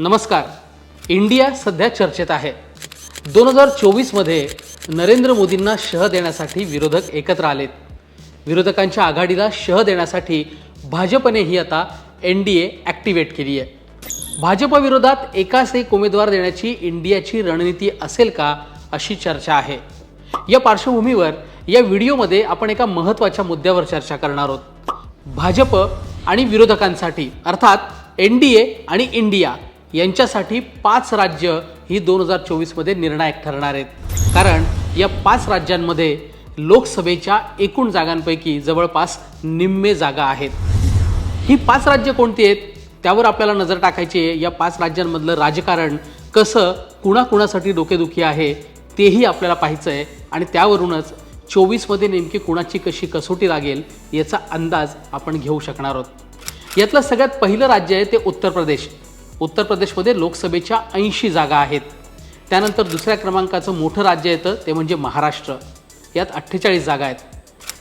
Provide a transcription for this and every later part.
नमस्कार. इंडिया सध्या चर्चेत आहे. दोन हजार चोवीसमध्ये नरेंद्र मोदींना शह देण्यासाठी विरोधक एकत्र आलेत. विरोधकांच्या आघाडीला शह देण्यासाठी भाजपनेही आता एन डी ए ॲक्टिवेट केली आहे. भाजपविरोधात एकाच एक उमेदवार देण्याची इंडियाची रणनीती असेल का अशी चर्चा आहे. या पार्श्वभूमीवर या व्हिडिओमध्ये आपण एका महत्त्वाच्या मुद्द्यावर चर्चा करणार आहोत. भाजप आणि विरोधकांसाठी अर्थात एन डी ए आणि इंडिया यांच्यासाठी पाच राज्य ही दोन हजार चोवीसमध्ये निर्णायक ठरणार आहेत. कारण या पाच राज्यांमध्ये लोकसभेच्या एकूण जागांपैकी जवळपास निम्मे जागा आहेत. ही पाच राज्य कोणती आहेत? त्यावर आपल्याला नजर टाकायची आहे. या पाच राज्यांमधलं राजकारण कसं कुणाकुणासाठी डोकेदुखी आहे तेही आपल्याला पाहायचं आहे. आणि त्यावरूनच चोवीसमध्ये नेमकी कुणाची कशी कसोटी लागेल याचा अंदाज आपण घेऊ शकणार आहोत. यातलं सगळ्यात पहिलं राज्य आहे ते उत्तर प्रदेश. उत्तर प्रदेशमध्ये लोकसभेच्या ऐंशी जागा आहेत. त्यानंतर दुसऱ्या क्रमांकाचं मोठं राज्य येतं ते म्हणजे महाराष्ट्र. यात अठ्ठेचाळीस जागा आहेत.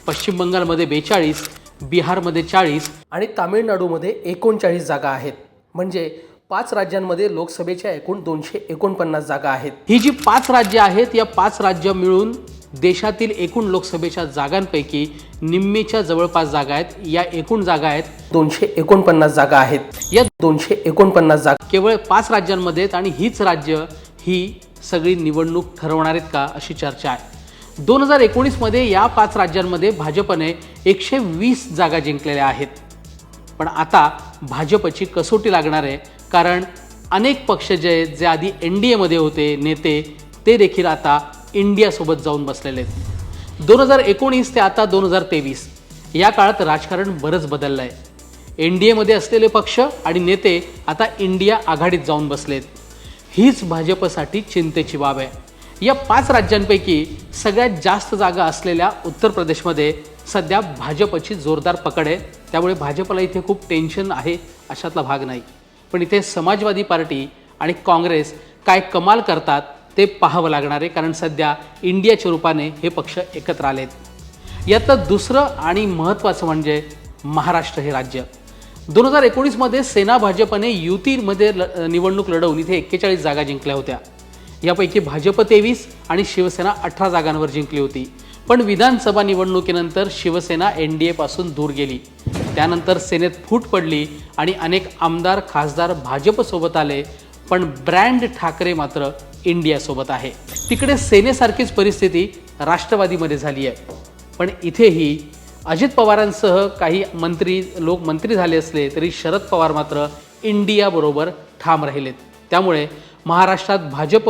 पश्चिम बंगालमध्ये बेचाळीस बिहारमध्ये चाळीस आणि तामिळनाडूमध्ये एकोणचाळीस जागा आहेत. म्हणजे पाच राज्यांमध्ये लोकसभेच्या एकूण दोनशे एकोणपन्नास जागा आहेत. ही जी पाच राज्य आहेत या पाच राज्य मिळून देशातील एकूण लोकसभेच्या जागांपैकी निम्मेच्या जवळपास जागा आहेत. या एकूण जागा आहेत. दोनशे एकोणपन्नास जागा आहेत. या दोनशे एकोणपन्नास जागा केवळ पाच राज्यांमध्ये आहेत आणि हीच राज्य ही सगळी निवडणूक ठरवणार आहेत का अशी चर्चा आहे. दोन हजार एकोणीसमध्ये या पाच राज्यांमध्ये भाजपने एकशे वीस जागा जिंकलेल्या आहेत. पण आता भाजपची कसोटी लागणार आहे कारण अनेक पक्ष जे जे आधी एन डी एमध्ये होते नेते ते देखील आता इंडियासोबत जाऊन बसलेले आहेत. दोन हजार एकोणीस ते आता दोन हजार तेवीस या काळात राजकारण बरंच बदललं आहे एन डी एमध्ये असलेले पक्ष आणि नेते आता इंडिया आघाडीत जाऊन बसलेत. हीच भाजपसाठी चिंतेची बाब आहे. या पाच राज्यांपैकी सगळ्यात जास्त जागा असलेल्या उत्तर प्रदेशमध्ये सध्या भाजपची जोरदार पकड आहे. त्यामुळे भाजपला इथे खूप टेन्शन आहे अशातला भाग नाही. पण इथे समाजवादी पार्टी आणि काँग्रेस काय कमाल करतात ते पाहावं लागणार आहे कारण सध्या इंडियाच्या रूपाने हे पक्ष एकत्र आलेत. यातलं दुसरं आणि महत्त्वाचं म्हणजे महाराष्ट्र हे राज्य. दोन हजार एकोणीसमध्ये सेना भाजपने युतीमध्ये ल निवडणूक लढवून इथे एक्केचाळीस जागा जिंकल्या होत्या. यापैकी भाजप तेवीस आणि शिवसेना अठरा जागांवर जिंकली होती. पण विधानसभा निवडणुकीनंतर शिवसेना एन डी एपासून दूर गेली. त्यानंतर सेनेत फूट पडली आणि अनेक आमदार खासदार भाजपसोबत आले पण ब्रँड ठाकरे मात्र इंडियासोबत आहे. तिकडे सेनेसारखीच परिस्थिती राष्ट्रवादीमध्ये झाली आहे. पण इथेही अजित पवारांसह काही मंत्री लोक मंत्री झाले असले तरी शरद पवार मात्र इंडियाबरोबर ठाम राहिलेत. त्यामुळे महाराष्ट्रात भाजप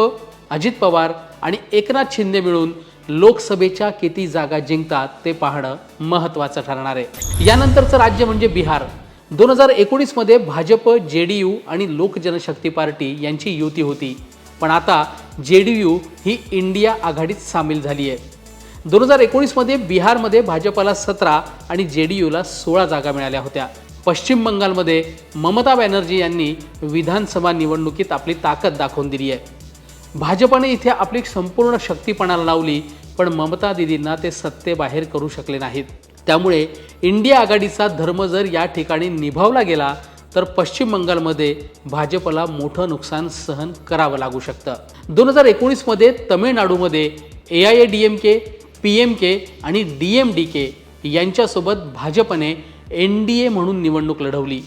अजित पवार आणि एकनाथ शिंदे मिळून लोकसभेच्या किती जागा जिंकतात ते पाहणं महत्त्वाचं ठरणार आहे. यानंतरचं राज्य म्हणजे बिहार. दोन हजार एकोणीसमध्ये भाजप जे डी यू आणि लोक जनशक्ती पार्टी यांची युती होती. पण आता जे डी यू ही इंडिया आघाडीत सामील झाली आहे दोन हजार एकोणीसमध्ये बिहारमध्ये भाजपला सतरा आणि जे डी यूला सोळा जागा मिळाल्या होत्या. पश्चिम बंगालमध्ये ममता बॅनर्जी यांनी विधानसभा निवडणुकीत आपली ताकद दाखवून दिली आहे भाजपाने इथे आपली संपूर्ण शक्तीपणाला लावली पण ममता दिदींना ते सत्तेबाहेर करू शकले नाहीत. त्यामुळे इंडिया आघाडीचा धर्म जर या ठिकाणी निभावला गेला तर पश्चिम बंगालमध्ये भाजपला मोठं नुकसान सहन करावं लागू शकतं. दोन हजार एकोणीसमध्ये तमिळनाडूमध्ये A I A D M K P M K आणि डी एम डी के यांच्यासोबत भाजपने एन डी ए म्हणून निवडणूक लढवली.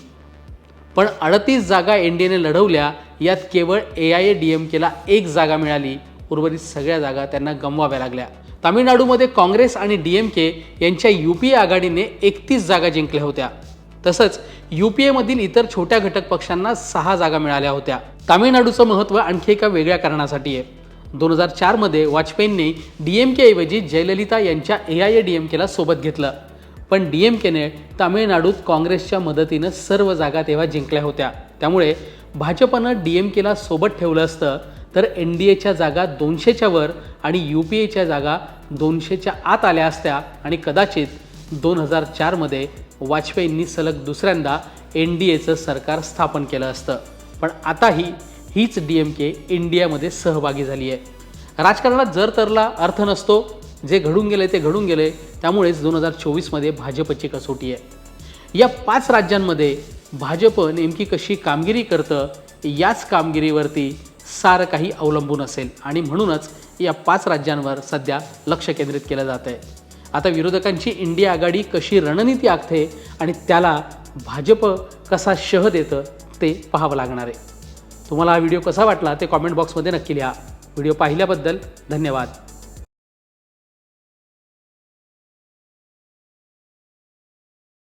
पण अडतीस जागा एन डी एने लढवल्या यात केवळ A I A D M केला एक जागा मिळाली. उर्वरित सगळ्या जागा त्यांना गमवाव्या लागल्या. तामिळनाडूमध्ये काँग्रेस आणि डी एम के यांच्या यू पी ए आघाडीने एकतीस जागा जिंकल्या होत्या. तसंच यू पी एमधील इतर छोट्या घटक पक्षांना सहा जागा मिळाल्या होत्या. तामिळनाडूचं महत्त्व आणखी एका वेगळ्या कारणासाठी आहे. दोन हजार चारमध्ये वाजपेयींनी डी एम केऐवजी जयललिता यांच्या A I A D M केला सोबत घेतलं. पण डी एम केने तामिळनाडूत काँग्रेसच्या मदतीनं सर्व जागा तेव्हा जिंकल्या होत्या. त्यामुळे भाजपनं डी एम केला सोबत ठेवलं असतं तर एन डी एच्या जागा दोनशेच्या वर आणि यू पी एच्या जागा दोनशेच्या आत आल्या असत्या आणि कदाचित दोन हजार चारमध्ये वाजपेयींनी सलग दुसऱ्यांदा एन डी एचं सरकार स्थापन केलं असतं. पण आताही हीच डी एम के इंडियामध्ये सहभागी झाली आहे. राजकारणात जर तरला अर्थ नसतो जे घडून गेले ते घडून गेले त्यामुळेच दोन हजार चोवीसमध्ये भाजपची कसोटी आहे. या पाच राज्यांमध्ये भाजप नेमकी कशी कामगिरी करतं याच कामगिरीवरती सारं काही अवलंबून असेल. आणि म्हणूनच या पाच राज्यांवर सध्या लक्ष केंद्रित केलं जात आहे आता विरोधकांची इंडिया आघाडी कशी रणनीती आखते आणि त्याला भाजप कसा शह देतं ते पाहावं लागणार आहे. तुम्हाला हा व्हिडिओ कसा वाटला ते कॉमेंट बॉक्समध्ये नक्की लिहा. व्हिडिओ पाहिल्याबद्दल धन्यवाद.